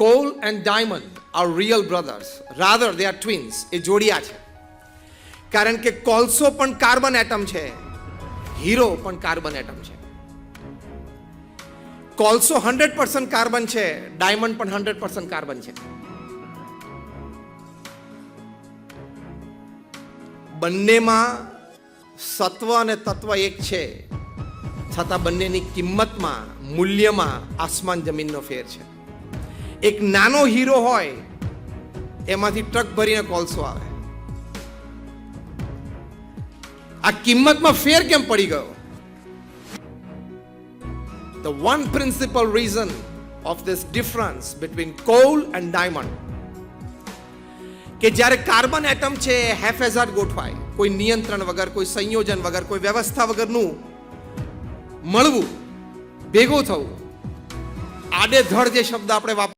coal and diamond are real brothers rather they are twins એ જોડિયા છે. કારણ કે કોલસો પણ કાર્બન એટમ છે. હીરો પણ કાર્બન એટમ છે. કોલસો હંડ્રેડ પર્સન્ટ કાર્બન છે. ડાયમંડ પણ હંડ્રેડ પર્સન્ટ કાર્બન છે. બંનેમાં સત્વ અને તત્વ એક છે. છતાં બંનેની કિંમતમાં, મૂલ્યમાં આસમાન જમીનનો ફેર છે. એક નાનો હીરો હોય, એમાંથી ટ્રક ભરીને કોલસો આવે. આ કિંમતમાં ફેર કેમ પડી ગયો? The one principal reason of this difference between coal and diamond. કે જ્યારે કાર્બન એટમ છે હેફેઝાર્ડ ગોઠવાય, કોઈ નિયંત્રણ વગર, કોઈ સંયોજન વગર, કોઈ વ્યવસ્થા વગરનું મળવું, ભેગું થવું. આડેધડ જે શબ્દ આપણે વાપ